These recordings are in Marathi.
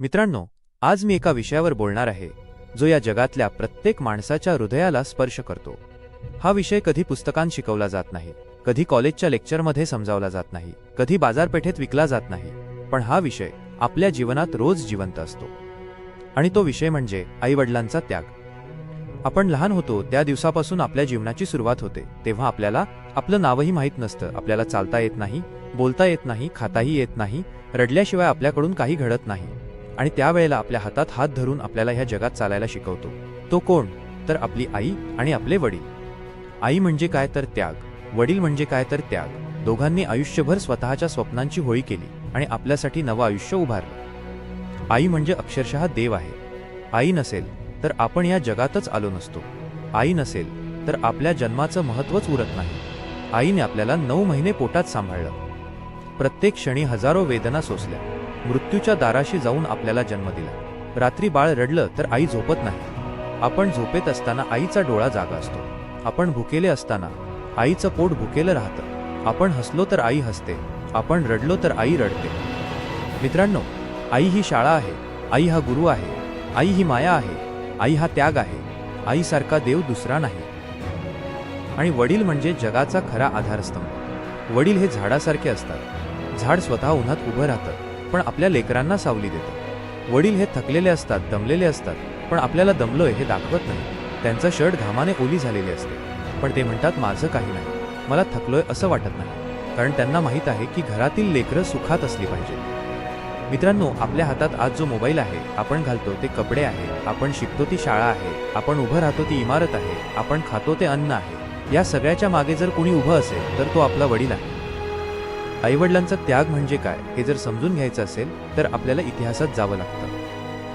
मित्रांनो आज मी एका विषयावर बोलणार आहे जो या जगातल्या प्रत्येक माणसाच्या हृदयाला स्पर्श करतो. हा विषय कधी पुस्तकांत शिकवला जात नाही कधी कॉलेजच्या लेक्चरमध्ये समजावला जात नाही कधी बाजारपेठेत विकला जात नाही पण हा विषय आपल्या जीवनात रोज जिवंत असतो. आणि तो विषय म्हणजे आईवडिलांचा त्याग. आपण लहान होतो त्या दिवसापासून आपल्या जीवनाची सुरुवात होते तेव्हा आपल्याला आपलं नावही माहीत नसतं आपल्याला चालता येत नाही बोलता येत नाही खाताही येत नाही रडल्याशिवाय आपल्याकडून काही घडत नाही. आणि त्यावेळेला आपल्या हातात हात धरून आपल्याला ह्या जगात चालायला शिकवतो. तो कोण? तर आपली आई आणि आपले वडील. आई म्हणजे काय तर त्याग. वडील म्हणजे काय तर त्याग. दोघांनी आयुष्यभर स्वतःच्या स्वप्नांची होळी केली आणि आपल्यासाठी नवं आयुष्य उभारलं. आई म्हणजे अक्षरशः देव आहे. आई नसेल तर आपण या जगातच आलो नसतो. आई नसेल तर आपल्या जन्माचं महत्त्वच उरत नाही. आईने आपल्याला नऊ महिने पोटात सांभाळलं. प्रत्येक क्षणी हजारो वेदना सोसल्या. मृत्यूच्या दाराशी जाऊन आपल्याला जन्म दिला. रात्री बाळ रडलं तर आई झोपत नाही. आपण झोपेत असताना आईचा डोळा जागा असतो. आपण भुकेले असताना आईचं पोट भुकेलं राहतं. आपण हसलो तर आई हसते. आपण रडलो तर आई रडते. मित्रांनो आई ही शाळा आहे. आई हा गुरु आहे. आई ही माया आहे. आई हा त्याग आहे. आईसारखा देव दुसरा नाही. आणि वडील म्हणजे जगाचा खरा आधारस्तंभ. वडील हे झाडासारखे असतात. झाड स्वतः उन्हात उभं राहतं. पण आपल्या लेकरांना सावली देतं. वडील हे थकलेले असतात दमलेले असतात पण आपल्याला दमलोय हे दाखवत नाही. त्यांचा शर्ट घामाने ओली झालेली असते. पण ते म्हणतात माझं काही नाही. मला थकलोय असं वाटत नाही. कारण त्यांना माहीत आहे की घरातील लेकरं सुखात असली पाहिजे. मित्रांनो आपल्या हातात आज जो मोबाईल आहे आपण घालतो ते कपडे आहे आपण शिकतो ती शाळा आहे आपण उभं राहतो ती इमारत आहे आपण खातो ते अन्न आहे या सगळ्याच्या मागे जर कोणी उभं असेल तर तो आपला वडील आहे. आईवडिलांचा त्याग म्हणजे काय हे जर समजून घ्यायचं असेल तर आपल्याला इतिहासात जावं लागतं.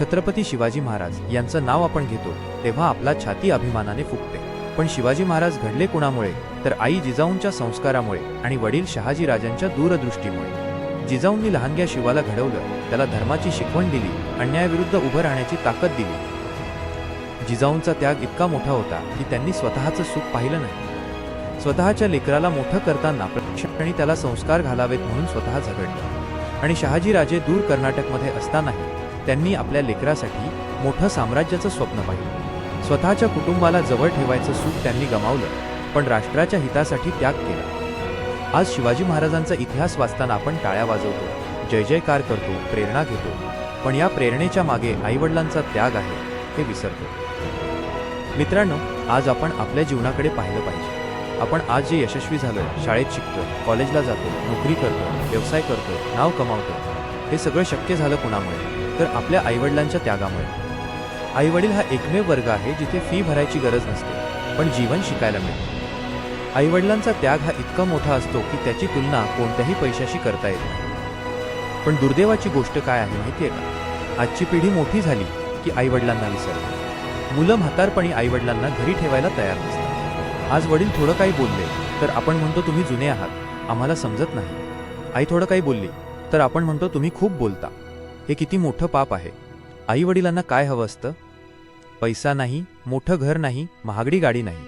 छत्रपती शिवाजी महाराज यांचं नाव आपण घेतो तेव्हा आपला छाती अभिमानाने फुकते पण शिवाजी महाराज घडले कुणामुळे? तर आई जिजाऊंच्या संस्कारामुळे आणि वडील शहाजी राजांच्या दूरदृष्टीमुळे. जिजाऊंनी लहानग्या शिवाला घडवलं त्याला धर्माची शिकवण दिली अन्यायाविरुद्ध उभं राहण्याची ताकद दिली. जिजाऊंचा त्याग इतका मोठा होता की त्यांनी स्वतःचं सुख पाहिलं नाही. स्वतःच्या लेकराला मोठं करताना प्रत्यक्षाने त्याला संस्कार घालावेत म्हणून स्वतः झगडलं. आणि शहाजीराजे दूर कर्नाटकमध्ये असतानाही त्यांनी आपल्या लेकरासाठी मोठं साम्राज्याचं स्वप्न पाहिलं. स्वतःच्या कुटुंबाला जवळ ठेवायचं सुख त्यांनी गमावलं पण राष्ट्राच्या हितासाठी त्याग केला. आज शिवाजी महाराजांचा इतिहास वाचताना आपण टाळ्या वाजवतो जय जयकार करतो प्रेरणा घेतो पण या प्रेरणेच्या मागे आईवडिलांचा त्याग आहे हे विसरतो. मित्रांनो आज आपण आपल्या जीवनाकडे पाहिलं पाहिजे. आपण आज जे यशस्वी झालोय शाळेत शिकतोय कॉलेजला जातो नोकरी करतो व्यवसाय करतो नाव कमावतो हे सगळं शक्य झालं कुणामुळे? तर आपल्या आईवडिलांच्या त्यागामुळे. आईवडील हा एकमेव वर्ग आहे जिथे फी भरायची गरज नसते पण जीवन शिकायला मिळते. आईवडिलांचा त्याग हा इतका मोठा असतो की त्याची तुलना कोणत्याही पैशाशी करता येत नाही. पण दुर्दैवाची गोष्ट काय आहे माहितीये का? आजची पिढी मोठी झाली की आईवडिलांना विसरते. मुलं म्हातारपणी आईवडिलांना घरी ठेवायला तयार नसतात. आज वडील थोडं काही बोलले तर आपण म्हणतो तुम्ही जुने आहात. आम्हाला समजत नाही. आई थोडं काही बोलली तर आपण म्हणतो तुम्ही खूप बोलता. हे किती मोठं पाप आहे. आई वडिलांना काय हवं असतं? पैसा नाही मोठं घर नाही महागडी गाडी नाही.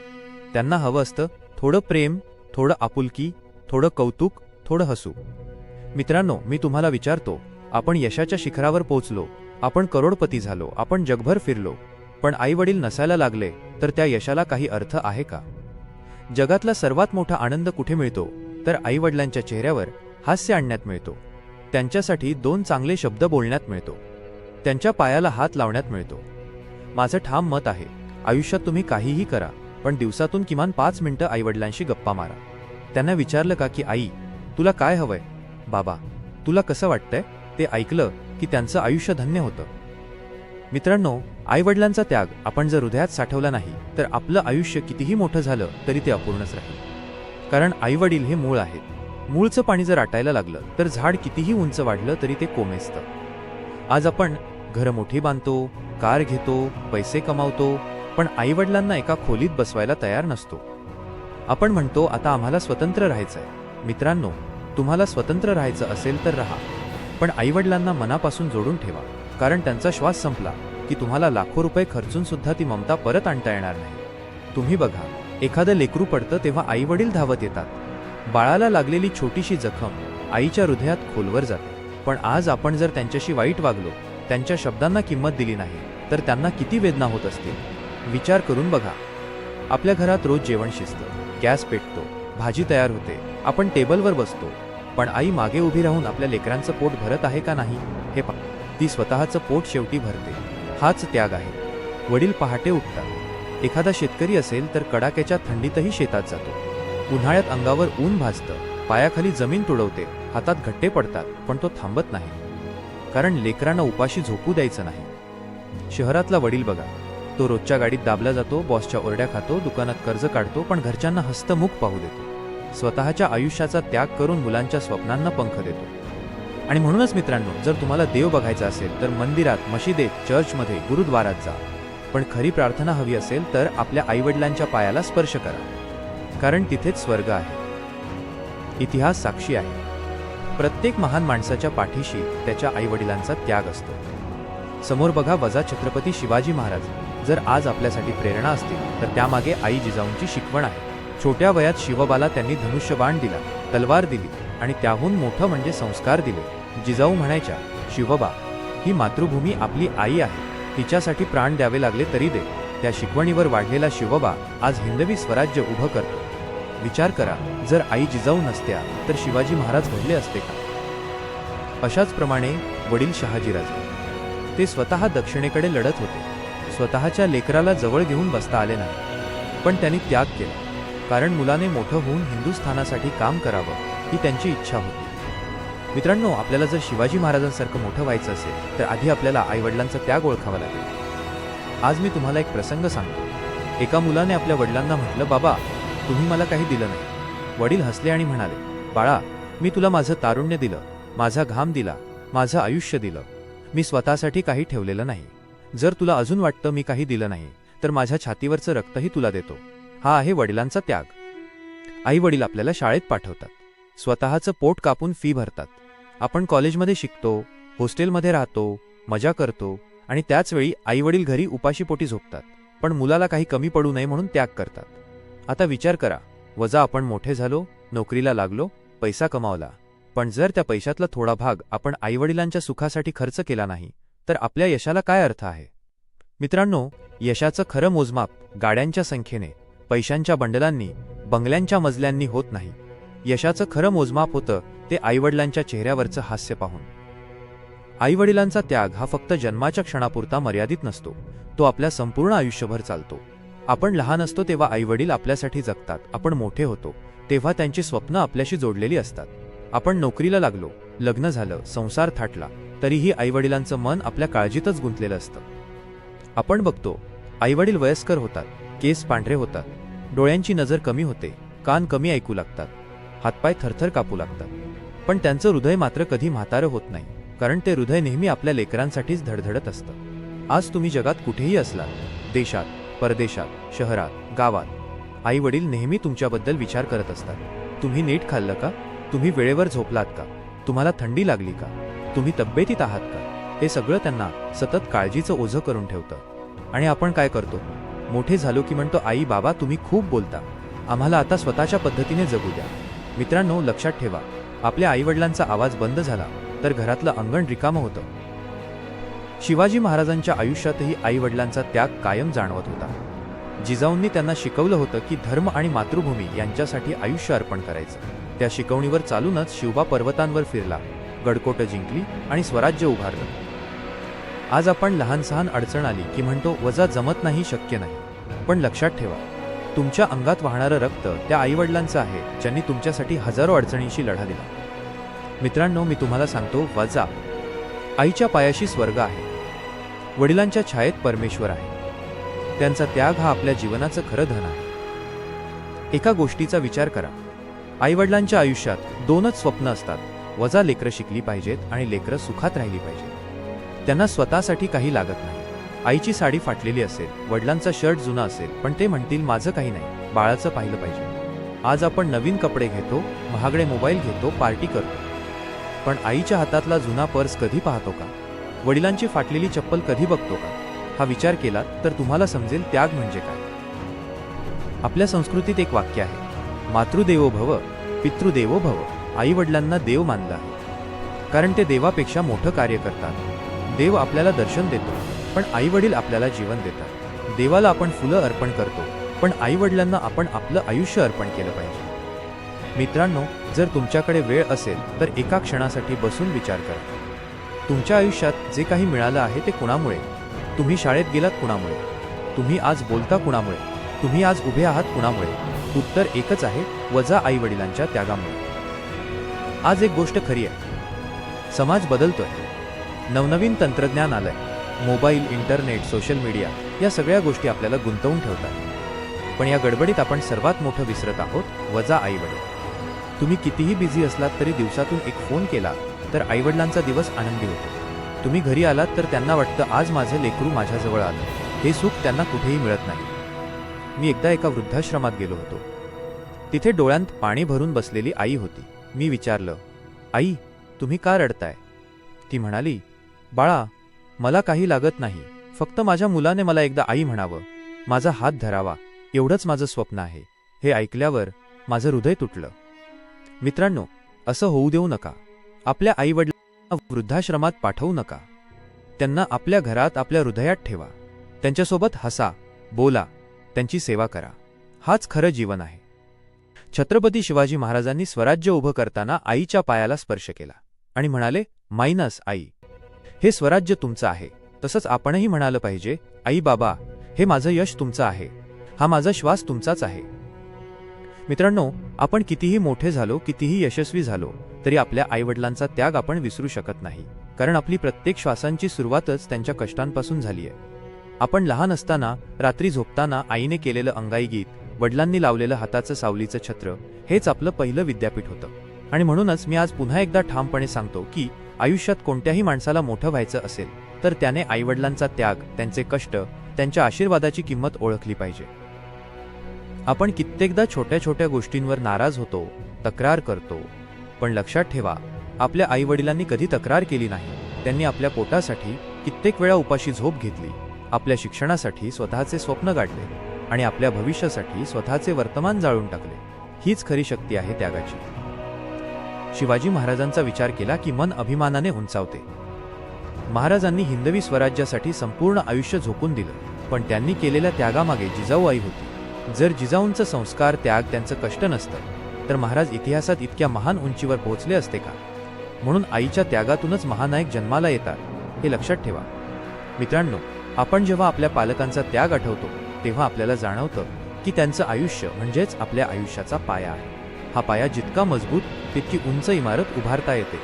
त्यांना हवं असतं थोडं प्रेम थोडं आपुलकी थोडं कौतुक थोडं हसू. मित्रांनो मी तुम्हाला विचारतो आपण यशाच्या शिखरावर पोहोचलो आपण करोडपती झालो आपण जगभर फिरलो पण आई वडील नसायला लागले तर त्या यशाला काही अर्थ आहे का? जगातला सर्वात मोठा आनंद कुठे मिळतो तर आई वडिलांच्या चेहऱ्यावर हास्य आणण्यात मिळतो. त्यांच्यासाठी दोन चांगले शब्द बोलण्यात मिळतो. त्यांच्या पायाला हात लावण्यात मिळतो. माझं ठाम मत आहे आयुष्यात तुम्ही काहीही करा पण दिवसातून किमान पाच मिनिटं आईवडिलांशी गप्पा मारा. त्यांना विचारलं का की आई तुला काय हवंय? बाबा तुला कसं वाटतंय? ते ऐकलं की त्यांचं आयुष्य धन्य होतं. मित्रांनो आईवडिलांचा त्याग आपण जर हृदयात साठवला नाही तर आपलं आयुष्य कितीही मोठं झालं तरी ते अपूर्णच राहील. कारण आईवडील हे मूळ आहेत. मूळचं पाणी जर आटायला लागलं तर झाड कितीही उंच वाढलं तरी ते कोमेजतं. आज आपण घरं मोठी बांधतो कार घेतो पैसे कमावतो पण आईवडिलांना एका खोलीत बसवायला तयार नसतो. आपण म्हणतो आता आम्हाला स्वतंत्र राहायचं आहे मित्रांनो तुम्हाला स्वतंत्र राहायचं असेल तर राहा. पण आईवडिलांना मनापासून जोडून ठेवा कारण त्यांचा श्वास संपला. की तुम्हाला लाखो रुपये खर्चून सुद्धा ती ममता परत आणता येणार नाही. तुम्ही बघा एखादं लेकरू पडतं तेव्हा आईवडील धावत येतात. बाळाला लागलेली छोटीशी जखम आईच्या हृदयात खोलवर जाते. पण आज आपण जर त्यांच्याशी वाईट वागलो त्यांच्या शब्दांना किंमत दिली नाही तर त्यांना किती वेदना होत असतील? विचार करून बघा. आपल्या घरात रोज जेवण शिजतं गॅस पेटतो भाजी तयार होते आपण टेबलवर बसतो. पण आई मागे उभी राहून आपल्या लेकरांचं पोट भरत आहे का नाही हे पहा ती स्वतःचं पोट शेवटी भरते. हाच त्याग आहे. वडील पहाटे उठतात. एखादा शेतकरी असेल तर कडाक्याच्या थंडीतही शेतात जातो. उन्हाळ्यात अंगावर ऊन भाजतं पायाखाली जमीन तुडवते हातात घट्टे पडतात पण तो थांबत नाही. कारण लेकरांना उपाशी झोपू द्यायचं नाही. शहरातला वडील बघा तो रोजच्या गाडीत दाबला जातो बॉसच्या ओरड्या खातो दुकानात कर्ज काढतो पण घरच्यांना हस्तमुख पाहू देतो. स्वतःच्या आयुष्याचा त्याग करून मुलांच्या स्वप्नांना पंख देतो. आणि म्हणूनच मित्रांनो जर तुम्हाला देव बघायचा असेल तर मंदिरात मशिदेत चर्चमध्ये गुरुद्वारात जा. पण खरी प्रार्थना हवी असेल तर आपल्या आईवडिलांच्या पायाला स्पर्श करा. कारण तिथेच स्वर्ग आहे. इतिहास साक्षी आहे. प्रत्येक महान माणसाच्या पाठीशी त्याच्या आईवडिलांचा त्याग असतो. समोर बघा वजा छत्रपती शिवाजी महाराज. जर आज आपल्यासाठी प्रेरणा असतील तर त्यामागे आई जिजाऊंची शिकवण आहे. छोट्या वयात शिवबाला त्यांनी धनुष्यबाण दिला तलवार दिली. आणि त्याहून मोठं म्हणजे संस्कार दिले. जिजाऊ म्हणायच्या शिवबा ही मातृभूमी आपली आई आहे. तिच्यासाठी प्राण द्यावे लागले तरी दे. त्या शिकवणीवर वाढलेला शिवबा आज हिंदवी स्वराज्य उभं करतो. विचार करा जर आई जिजाऊ नसत्या तर शिवाजी महाराज घडले असते का? अशाच प्रमाणे वडील शहाजीराजे. ते स्वतः दक्षिणेकडे लढत होते. स्वतःच्या लेकराला जवळ घेऊन बसता आले नाही. पण त्यांनी त्याग केला. कारण मुलाने मोठं होऊन हिंदुस्थानासाठी काम करावं. ही त्यांची इच्छा होती. मित्रांनो आपल्याला जर शिवाजी महाराजांसारखं मोठं व्हायचं असेल तर आधी आपल्याला आईवडिलांचा त्याग ओळखावा लागेल. आज मी तुम्हाला एक प्रसंग सांगतो. एका मुलाने आपल्या वडिलांना म्हटलं बाबा तुम्ही मला काही दिलं नाही. वडील हसले आणि म्हणाले बाळा मी तुला माझं तारुण्य दिलं माझा घाम दिला माझं आयुष्य दिलं. मी स्वतःसाठी काही ठेवलेलं नाही. जर तुला अजून वाटतं मी काही दिलं नाही तर माझ्या छातीवरचं रक्तही तुला देतो. हा आहे वडिलांचा त्याग. आई वडील आपल्याला शाळेत पाठवतात. स्वतःचं पोट कापून फी भरतात. आपण कॉलेजमध्ये शिकतो हॉस्टेलमध्ये राहतो मजा करतो आणि त्याचवेळी आईवडील घरी उपाशीपोटी झोपतात पण मुलाला काही कमी पडू नये म्हणून त्याग करतात. आता विचार करा वजा आपण मोठे झालो नोकरीला लागलो पैसा कमावला. पण जर त्या पैशातला थोडा भाग आपण आईवडिलांच्या सुखासाठी खर्च केला नाही तर आपल्या यशाला काय अर्थ आहे? मित्रांनो यशाचं खरं मोजमाप गाड्यांच्या संख्येने पैशांच्या बंडलांनी बंगल्यांच्या मजल्यांनी होत नाही. यशाचं खरं मोजमाप होतं ते आईवडिलांच्या चेहऱ्यावरचं हास्य पाहून. आईवडिलांचा त्याग हा फक्त जन्माच्या क्षणापुरता मर्यादित नसतो तो आपल्या संपूर्ण आयुष्यभर चालतो. आपण लहान असतो तेव्हा आईवडील आपल्यासाठी जगतात आपण मोठे होतो तेव्हा त्यांची स्वप्न आपल्याशी जोडलेली असतात. आपण नोकरीला लागलो लग्न झालं संसार थाटला तरीही आईवडिलांचं मन आपल्या काळजीतच गुंतलेलं असतं. आपण बघतो आईवडील वयस्कर होतात केस पांढरे होतात डोळ्यांची नजर कमी होते कान कमी ऐकू लागतात हातपाय थरथर कापू लागतात. पण त्यांचं हृदय मात्र कधी म्हातारं होत नाही कारण ते हृदय नेहमी आपल्या लेकरांसाठीच धडधडत असतं. आज तुम्ही जगात कुठेही असलात देशात परदेशात शहरात गावात आई वडील नेहमी तुमच्याबद्दल विचार करत असतात. तुम्ही नीट खाल्लं का? तुम्ही वेळेवर झोपलात का? तुम्हाला थंडी लागली का? तुम्ही तब्येतीत आहात का? हे सगळं त्यांना सतत काळजीचं ओझं करून ठेवतं. आणि आपण काय करतो? मोठे झालो की म्हणतो आई बाबा तुम्ही खूप बोलता. आम्हाला आता स्वतःच्या पद्धतीने जगू द्या. मित्रांनो लक्षात ठेवा आपल्या आईवडिलांचा आवाज बंद झाला तर घरातलं अंगण रिकामं होतं. शिवाजी महाराजांच्या आयुष्यातही आईवडिलांचा त्याग कायम जाणवत होता. जिजाऊंनी त्यांना शिकवलं होतं की धर्म आणि मातृभूमी यांच्यासाठी आयुष्य अर्पण करायचं. त्या शिकवणीवर चालूनच शिवबा पर्वतांवर फिरला गडकोट जिंकली आणि स्वराज्य उभारलं. आज आपण लहान सहान अडचण आली की म्हणतो वजा जमत नाही शक्य नाही. पण लक्षात ठेवा तुमच्या अंगात वाहणारं रक्त त्या आईवडिलांचं आहे ज्यांनी तुमच्यासाठी हजारो अडचणींशी लढा दिला. मित्रांनो मी तुम्हाला सांगतो वजा आईच्या पायाशी स्वर्ग आहे. वडिलांच्या छायेत परमेश्वर आहे. त्यांचा त्याग हा आपल्या जीवनाचं खरं धन आहे. एका गोष्टीचा विचार करा. आईवडिलांच्या आयुष्यात दोनच स्वप्न असतात. वजा लेकरं शिकली पाहिजेत आणि लेकरं सुखात राहिली पाहिजेत. त्यांना स्वतःसाठी काही लागत नाही. आईची साडी फाटलेली असेल वडिलांचा शर्ट जुना असेल पण ते म्हणतील माझं काही नाही बाळाचं पाहिलं पाहिजे. आज आपण नवीन कपडे घेतो महागडे मोबाईल घेतो पार्टी करतो. पण आईच्या हातातला जुना पर्स कधी पाहतो का? वडिलांची फाटलेली चप्पल कधी बघतो का? हा विचार केला तर तुम्हाला समजेल त्याग म्हणजे काय. आपल्या संस्कृतीत एक वाक्य आहे मातृदेवो भव पितृदेवो भव आई वडिलांना देव मानला आहे. कारण ते देवापेक्षा मोठं कार्य करतात. देव आपल्याला दर्शन देतो. पण आई वडील आपल्याला जीवन देतात. देवाला आपण फुलं अर्पण करतो पण आई वडिलांना आपण आपलं आयुष्य अर्पण केलं पाहिजे. मित्रांनो जर तुमच्याकडे वेळ असेल तर एका क्षणासाठी बसून विचार करा. तुमच्या आयुष्यात जे काही मिळालं आहे ते कुणामुळे? तुम्ही शाळेत गेलात कुणामुळे? तुम्ही आज बोलता कुणामुळे? तुम्ही आज उभे आहात कुणामुळे? उत्तर एकच आहे वजा आई वडिलांच्या त्यागामुळे. आज एक गोष्ट खरी आहे. समाज बदलतोय. नवनवीन तंत्रज्ञान आलंय. मोबाईल इंटरनेट सोशल मीडिया या सगळ्या गोष्टी आपल्याला गुंतवून ठेवतात. पण या गडबडीत आपण सर्वात मोठं विसरत आहोत वजा आई वडील तुम्ही कितीही बिझी असलात तरी दिवसातून एक फोन केला तर आईवडिलांचा दिवस आनंदी होतो. तुम्ही घरी आलात तर त्यांना वाटतं आज माझे लेकरू माझ्याजवळ आलं. हे सुख त्यांना कुठेही मिळत नाही. मी एकदा एका वृद्धाश्रमात गेलो होतो. तिथे डोळ्यांत पाणी भरून बसलेली आई होती. मी विचारलं आई तुम्ही का रडताय? ती म्हणाली बाळा मला काही लागत नाही. फक्त माझ्या मुलाने मला एकदा आई म्हणावं. माझा हात धरावा. एवढंच माझं स्वप्न आहे. हे ऐकल्यावर माझं हृदय तुटलं. मित्रांनो असं होऊ देऊ नका. आपल्या आईवडिलांना वृद्धाश्रमात पाठवू नका. त्यांना आपल्या घरात आपल्या हृदयात ठेवा. त्यांच्यासोबत हसा बोला त्यांची सेवा करा. हाच खरं जीवन आहे. छत्रपती शिवाजी महाराजांनी स्वराज्य उभं करताना आईच्या पायाला स्पर्श केला आणि म्हणाले मायनस आई हे स्वराज्य तुमचं आहे. तसंच आपणही म्हणालं पाहिजे आई बाबा हे माझं यश तुमचं आहे. हा माझा श्वास तुमचाच आहे. मित्रांनो आपण कितीही मोठे झालो कितीही यशस्वी झालो तरी आपल्या आईवडिलांचा त्याग आपण विसरू शकत नाही. कारण आपली प्रत्येक श्वासांची सुरुवातच त्यांच्या कष्टांपासून झाली आहे. आपण लहान असताना रात्री झोपताना आईने केलेलं अंगाई गीत वडिलांनी लावलेलं हाताचं सावलीचं छत्र हेच आपलं पहिलं विद्यापीठ होतं. आणि म्हणूनच मी आज पुन्हा एकदा ठामपणे सांगतो की आयुष्यात कोणत्याही माणसाला मोठं व्हायचं असेल तर त्याने आईवडिलांचा त्याग त्यांचे कष्ट त्यांच्या आशीर्वादाची किंमत ओळखली पाहिजे. आपण कित्येकदा छोट्या छोट्या गोष्टींवर नाराज होतो तक्रार करतो. पण लक्षात ठेवा आपल्या आईवडिलांनी कधी तक्रार केली नाही. त्यांनी आपल्या पोटासाठी कित्येक वेळा उपाशी झोप घेतली आपल्या शिक्षणासाठी स्वतःचे स्वप्न गाठले आणि आपल्या भविष्यासाठी स्वतःचे वर्तमान जाळून टाकले. हीच खरी शक्ती आहे त्यागाची. शिवाजी महाराजांचा विचार केला की मन अभिमानाने उंचावते. महाराजांनी हिंदवी स्वराज्यासाठी संपूर्ण आयुष्य झोकून दिलं पण त्यांनी केलेल्या त्यागामागे जिजाऊ आई होती. जर जिजाऊंचं संस्कार त्याग त्यांचं कष्ट नसतं तर महाराज इतिहासात इतक्या महान उंचीवर पोहोचले असते का? म्हणून आईच्या त्यागातूनच महानायक जन्माला येतात हे लक्षात ठेवा. मित्रांनो आपण जेव्हा आपल्या पालकांचा त्याग आठवतो तेव्हा आपल्याला जाणवतं की त्यांचं आयुष्य म्हणजेच आपल्या आयुष्याचा पाया आहे. हा पाया जितका मजबूत तितकी उंच इमारत उभारता येते.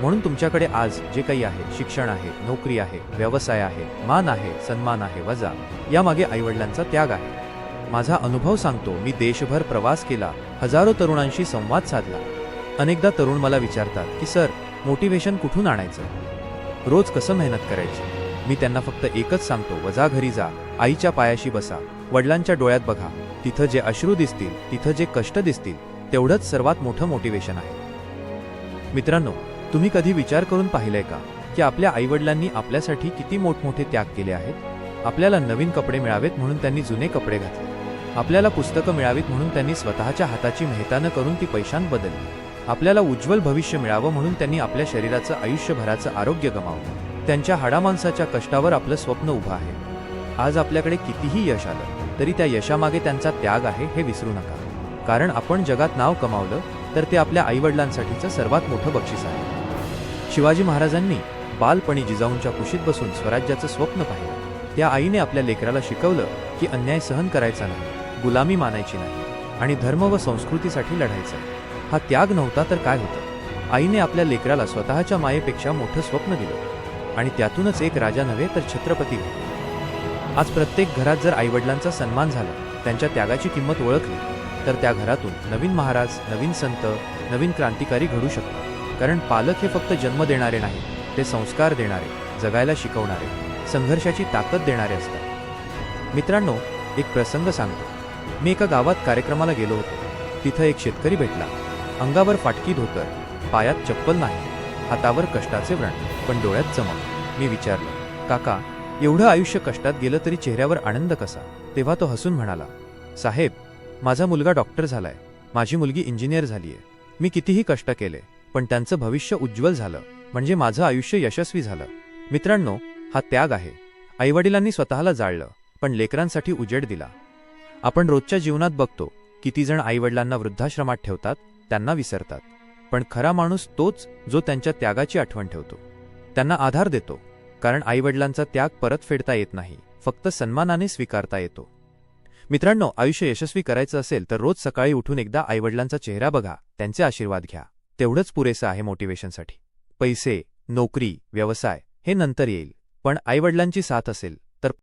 म्हणून तुमच्याकडे आज जे काही आहे शिक्षण आहे नोकरी आहे व्यवसाय आहे मान आहे सन्मान आहे वजा यामागे आईवडिलांचा त्याग आहे. माझा अनुभव सांगतो मी देशभर प्रवास केला हजारो तरुणांशी संवाद साधला. अनेकदा तरुण मला विचारतात की सर मोटिवेशन कुठून आणायचं? रोज कसं मेहनत करायची? मी त्यांना फक्त एकच सांगतो वजा घरी जा आईच्या पायाशी बसा वडिलांच्या डोळ्यात बघा तिथं जे अश्रू दिसतील तिथं जे कष्ट दिसतील तेवढंच सर्वात मोठं मोटिवेशन आहे. मित्रांनो तुम्ही कधी विचार करून पाहिलंय का की आपल्या आईवडिलांनी आपल्यासाठी किती मोठमोठे त्याग केले आहेत? आपल्याला नवीन कपडे मिळावेत म्हणून त्यांनी जुने कपडे घातले. आपल्याला पुस्तकं मिळावीत म्हणून त्यांनी स्वतःच्या हाताची मेहतानं करून ती पैशांत बदलली. आपल्याला उज्ज्वल भविष्य मिळावं म्हणून त्यांनी आपल्या शरीराचं आयुष्यभराचं आरोग्य गमावलं. त्यांच्या हाडामांसाच्या कष्टावर आपलं स्वप्न उभं आहे. आज आपल्याकडे कितीही यश आलं तरी त्या यशामागे त्यांचा त्याग आहे हे विसरू नका. कारण आपण जगात नाव कमावलं तर ते आपल्या आईवडिलांसाठीचं सर्वात मोठं बक्षीस आहे. शिवाजी महाराजांनी बालपणी जिजाऊंच्या कुशीत बसून स्वराज्याचं स्वप्न पाहिलं. त्या आईने आपल्या लेकराला शिकवलं की अन्याय सहन करायचा नाही गुलामी मानायची नाही आणि धर्म व संस्कृतीसाठी लढायचं. हा त्याग नव्हता तर काय होतं? आईने आपल्या लेकराला स्वतःच्या मायेपेक्षा मोठं स्वप्न दिलं आणि त्यातूनच एक राजा नव्हे तर छत्रपती घडले आज प्रत्येक घरात जर आईवडिलांचा सन्मान झाला त्यांच्या त्यागाची किंमत ओळखली तर त्या घरातून नवीन महाराज नवीन संत नवीन क्रांतिकारी घडू शकतात. कारण पालक हे फक्त जन्म देणारे नाही ते संस्कार देणारे जगायला शिकवणारे संघर्षाची ताकद देणारे असतात. मित्रांनो एक प्रसंग सांगतो. मी एका गावात कार्यक्रमाला गेलो होतो. तिथं एक शेतकरी भेटला. अंगावर फाटकी धोतर पायात चप्पल नाही हातावर कष्टाचे व्रण पण डोळ्यात चमक. मी विचारलं काका एवढं आयुष्य कष्टात गेलं तरी चेहऱ्यावर आनंद कसा? तेव्हा तो हसून म्हणाला साहेब माझा मुलगा डॉक्टर झालाय. माझी मुलगी इंजिनियर झालीय. मी कितीही कष्ट केले पण त्यांचं भविष्य उज्ज्वल झालं. म्हणजे माझं आयुष्य यशस्वी झालं. मित्रांनो हा त्याग आहे. आईवडिलांनी स्वतःला जाळलं पण लेकरांसाठी उजेड दिला. आपण रोजच्या जीवनात बघतो किती जण आईवडिलांना वृद्धाश्रमात ठेवतात त्यांना विसरतात. पण खरा माणूस तोच जो त्यांच्या त्यागाची आठवण ठेवतो. त्यांना आधार देतो कारण आईवडिलांचा त्याग परत फेडता येत नाही फक्त सन्मानाने स्वीकारता येतो. मित्रांनो आयुष्य यशस्वी करायचं असेल तर रोज सकाळी उठून एकदा आईवडिलांचा चेहरा बघा त्यांचे आशीर्वाद घ्या. तेवढंच पुरेसं आहे मोटिवेशनसाठी. पैसे नोकरी व्यवसाय हे नंतर येईल. पण आईवडिलांची साथ असेल